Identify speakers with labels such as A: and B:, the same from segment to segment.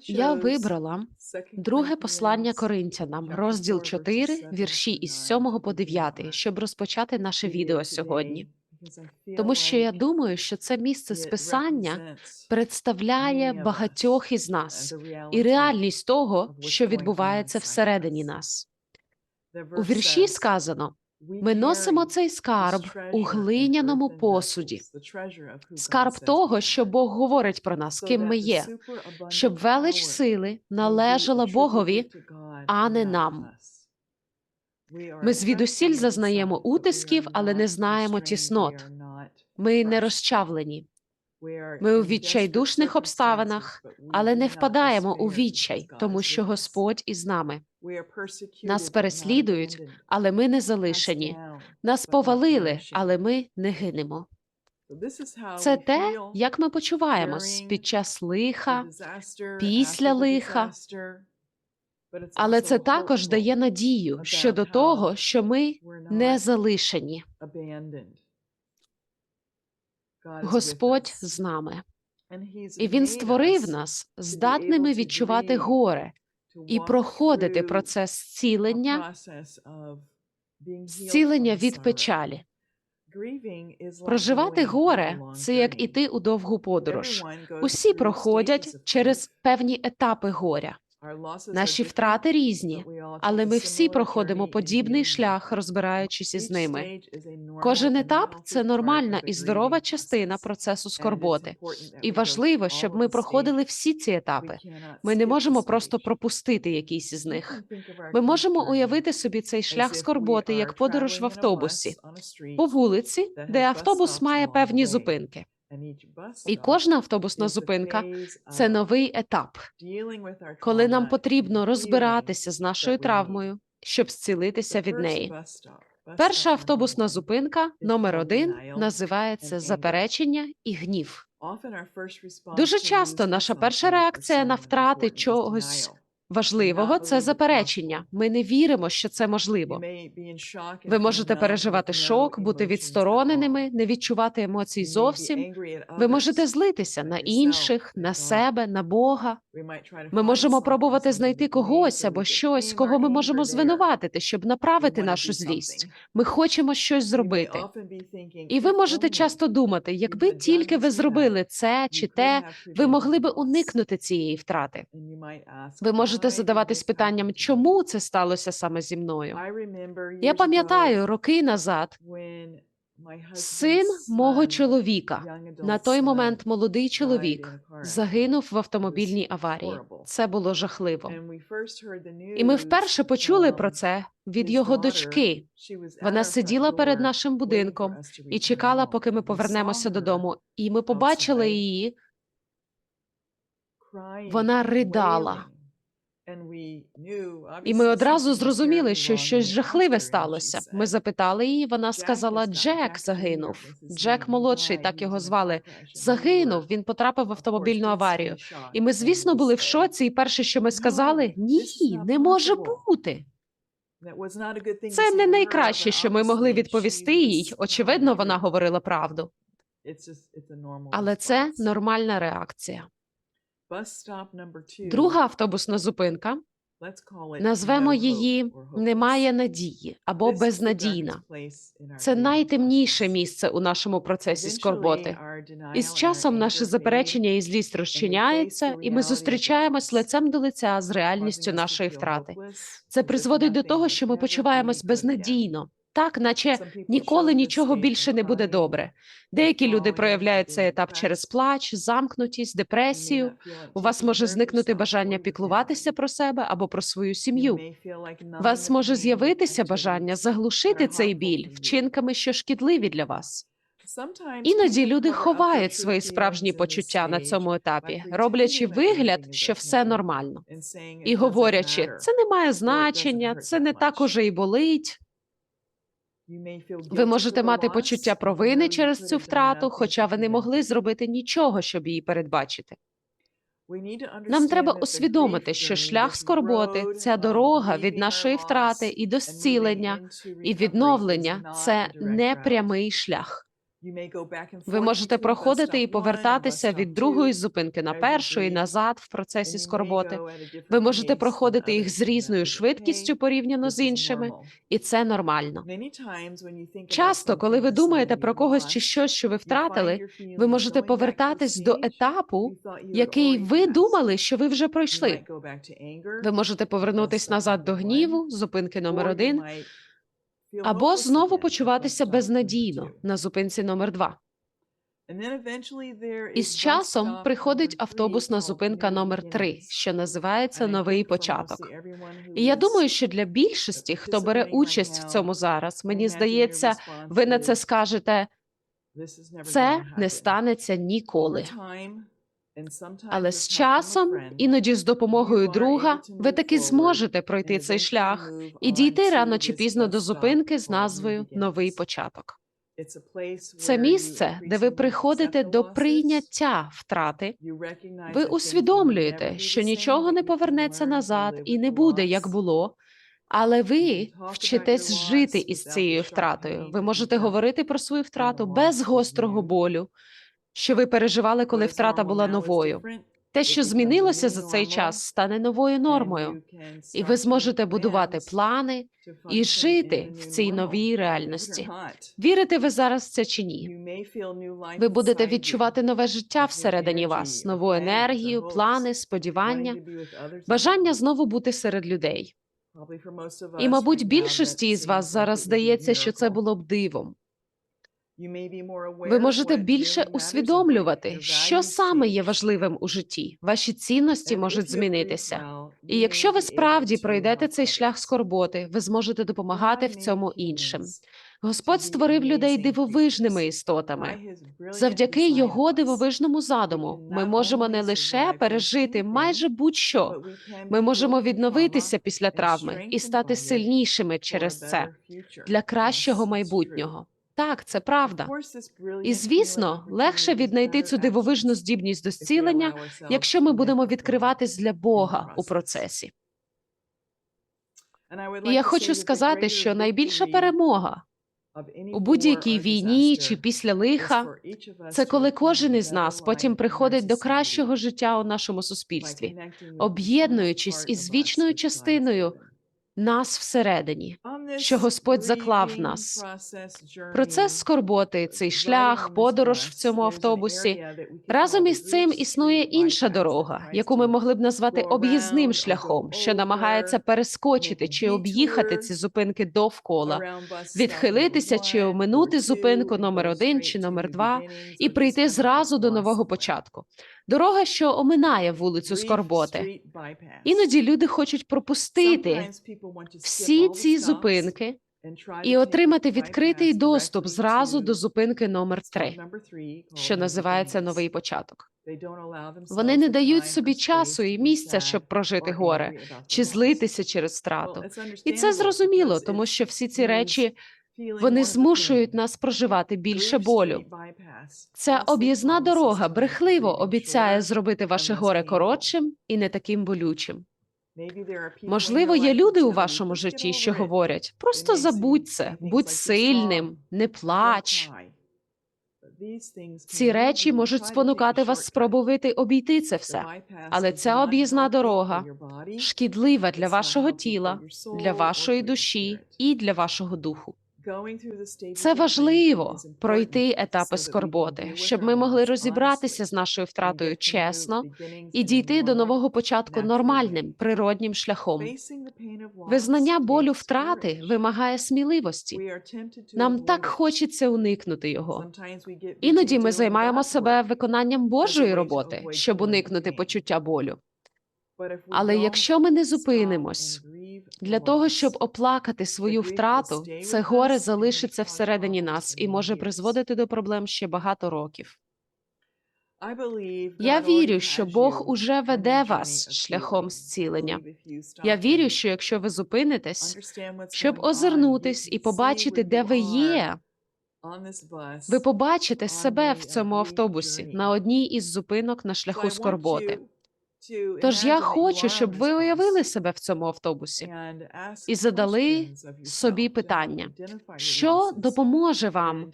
A: Я вибрала друге послання Коринтянам, розділ 4, вірші із 7 по 9, щоб розпочати наше відео сьогодні. Тому що я думаю, що це місце списання представляє багатьох із нас і реальність того, що відбувається всередині нас. У вірші сказано: ми носимо цей скарб у глиняному посуді, скарб того, що Бог говорить про нас, ким ми є, щоб велич сили належала Богові, а не нам. Ми звідусіль зазнаємо утисків, але не знаємо тіснот. Ми не розчавлені. Ми у відчайдушних обставинах, але не впадаємо у відчай, тому що Господь із нами.
B: Нас переслідують,
A: Але ми не залишені. Нас повалили, але ми не гинемо. Це те, як ми почуваємось під час лиха,
B: після лиха.
A: але це також дає надію щодо того, що ми не залишені. Господь з нами, і Він створив нас здатними відчувати горе і проходити процес зцілення, зцілення від печалі. Проживати горе це як іти у довгу подорож. Усі проходять через певні етапи горя. Наші втрати різні, але ми всі проходимо подібний шлях, розбираючись із ними. Кожен етап це нормальна і здорова частина процесу скорботи. І важливо, щоб ми проходили всі ці етапи. Ми не можемо просто пропустити якісь із них. Ми можемо уявити собі цей шлях скорботи як подорож в автобусі по вулиці, де автобус має певні зупинки. І кожна автобусна зупинка це новий етап, коли нам потрібно розбиратися з нашою травмою, щоб зцілитися від неї. Перша автобусна зупинка номер один називається заперечення і гнів. Дуже часто наша перша реакція на втрати чогось важливого це заперечення. Ми не віримо, що це можливо. Ви можете переживати шок, бути відстороненими, не відчувати емоцій зовсім. Ви можете злитися на інших, на себе, на Бога. Ми можемо пробувати знайти когось або щось, кого ми можемо звинуватити, щоб направити нашу злість. Ми хочемо щось зробити. І ви можете часто думати, якби тільки ви зробили це чи те, ви могли би уникнути цієї втрати. Ви можете задаватись питанням, чому це сталося саме зі мною. Я пам'ятаю роки назад син мого чоловіка, на той момент молодий чоловік, загинув в автомобільній аварії. Це було жахливо. І ми вперше почули про це від його дочки. Вона сиділа перед нашим будинком і чекала, поки ми повернемося додому. І ми побачили її. Вона ридала. І ми одразу зрозуміли, що щось жахливе сталося. Ми запитали її. Вона сказала: Джек загинув. Джек молодший, так його звали. Загинув. Він потрапив в автомобільну аварію. І ми, звісно, були в шоці. І перше, що ми сказали: ні, не може бути. Це не найкраще, що ми могли відповісти їй. Очевидно, вона говорила правду, але це нормальна реакція. Друга автобусна зупинка. Назвемо її немає надії або безнадійна. Це найтемніше місце у нашому процесі скорботи. І з часом наше заперечення і злість розчиняється, і ми зустрічаємось лицем до лиця з реальністю нашої втрати. Це призводить до того, що ми почуваємось безнадійно, так наче ніколи нічого більше не буде добре. Деякі люди проявляють цей етап через плач, замкнутість, депресію. У вас може зникнути бажання піклуватися про себе або про свою сім'ю. У вас може з'явитися бажання заглушити цей біль вчинками, що шкідливі для вас. Іноді люди ховають свої справжні почуття на цьому етапі, роблячи вигляд, що все нормально, і говорячи, це не має значення, це не так уже й болить. Ви можете мати почуття провини через цю втрату, хоча ви не могли зробити нічого, щоб її передбачити. Нам треба усвідомити, що шлях скорботи ця дорога від нашої втрати і до зцілення і відновлення це не прямий шлях. Ви можете проходити і повертатися від другої зупинки на першу і назад в процесі скорботи. Ви можете проходити їх з різною швидкістю порівняно з іншими, і це нормально. Часто, коли ви думаєте про когось чи щось, що ви втратили, ви можете повертатись до етапу, який ви думали, що ви вже пройшли. Ви можете повернутись назад до гніву, зупинки номер один, або знову почуватися безнадійно на зупинці номер два. І з часом приходить автобусна зупинка номер три, що називається новий початок. І я думаю, що для більшості, хто бере участь в цьому зараз, мені здається, ви на це скажете це не станеться ніколи. Але з часом, іноді з допомогою друга, ви таки зможете пройти цей шлях і дійти рано чи пізно до зупинки з назвою Новий початок. Це місце, де ви приходите до прийняття втрати. Ви усвідомлюєте, що нічого не повернеться назад і не буде як було. Але ви вчитесь жити із цією втратою. Ви можете говорити про свою втрату без гострого болю, що ви переживали, коли втрата була новою. Те, що змінилося за цей час, стане новою нормою, і ви зможете будувати плани і жити в цій новій реальності. Вірите ви зараз це чи ні? Ви будете відчувати нове життя всередині вас, нову енергію, плани, сподівання, бажання знову бути серед людей. І, мабуть, більшості із вас зараз здається, що це було б дивом. Ви можете більше усвідомлювати, що саме є важливим у житті. Ваші цінності можуть змінитися. І якщо ви справді пройдете цей шлях скорботи, ви зможете допомагати в цьому іншим. Господь створив людей дивовижними істотами. Завдяки його дивовижному задуму ми можемо не лише пережити майже будь-що, ми можемо відновитися після травми і стати сильнішими через це для кращого майбутнього. Так, це правда. І звісно, легше віднайти цю дивовижну здібність до зцілення, якщо ми будемо відкриватись для Бога у процесі. І я хочу сказати, що найбільша перемога у будь-якій війні чи після лиха це коли кожен із нас потім приходить до кращого життя у нашому суспільстві, об'єднуючись із вічною частиною нас всередині, що Господь заклав нас. Процес скорботи, цей шлях, подорож в цьому автобусі. Разом із цим існує інша дорога, яку ми могли б назвати об'їзним шляхом, що намагається перескочити чи об'їхати ці зупинки довкола, відхилитися чи оминути зупинку номер один чи номер два і прийти зразу до нового початку. Дорога, що оминає вулицю скорботи. Іноді люди хочуть пропустити всі ці зупинки і отримати відкритий доступ зразу до зупинки номер три, що називається новий початок. Вони не дають собі часу і місця, щоб прожити горе чи злитися через втрату. І це зрозуміло, тому що всі ці речі вони змушують нас проживати більше болю. Ця об'їзна дорога брехливо обіцяє зробити ваше горе коротшим і не таким болючим. Можливо, є люди у вашому житті, що говорять: просто забудь це, будь сильним, не плач. Ці речі можуть спонукати вас спробувати обійти це все. Але ця об'їзна дорога шкідлива для вашого тіла, для вашої душі і для вашого духу. Це важливо пройти етапи скорботи, щоб ми могли розібратися з нашою втратою чесно і дійти до нового початку нормальним природнім шляхом. Визнання болю втрати вимагає сміливості. Нам так хочеться уникнути його. Іноді ми займаємо себе виконанням Божої роботи, щоб уникнути почуття болю. Але якщо ми не зупинимось для того, щоб оплакати свою втрату, це горе залишиться всередині нас і може призводити до проблем ще багато років. Я вірю, що Бог уже веде вас шляхом зцілення. Я вірю, що якщо ви зупинитесь, щоб озирнутись і побачити, де ви є, ви побачите себе в цьому автобусі на одній із зупинок на шляху скорботи. Тож я хочу, щоб ви уявили себе в цьому автобусі і задали собі питання, що допоможе вам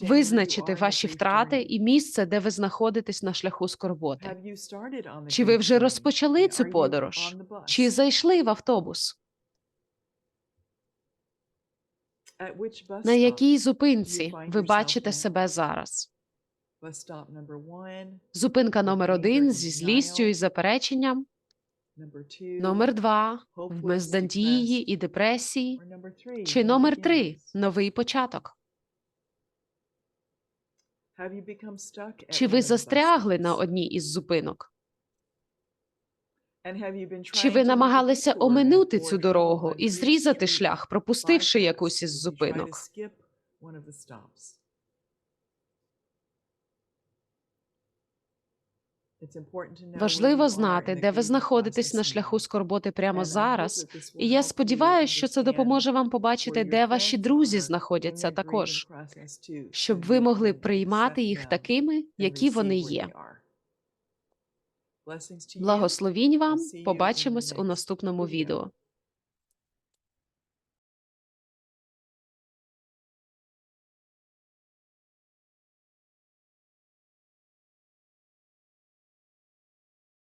A: визначити ваші втрати і місце, де ви знаходитесь на шляху скорботи. Чи ви вже розпочали цю подорож? Чи зайшли в автобус? На якій зупинці ви бачите себе зараз? Зупинка номер один зі злістю і запереченням, номер два в бездандії і депресії, чи номер три новий початок? Чи ви застрягли на одній із зупинок? Чи ви намагалися оминути цю дорогу і зрізати шлях, пропустивши якусь із зупинок? Важливо знати, де ви знаходитесь на шляху скорботи прямо зараз, і я сподіваюся, що це допоможе вам побачити, де ваші друзі знаходяться також, щоб ви могли приймати їх такими, які вони є. Благословінь вам. Побачимось у наступному відео.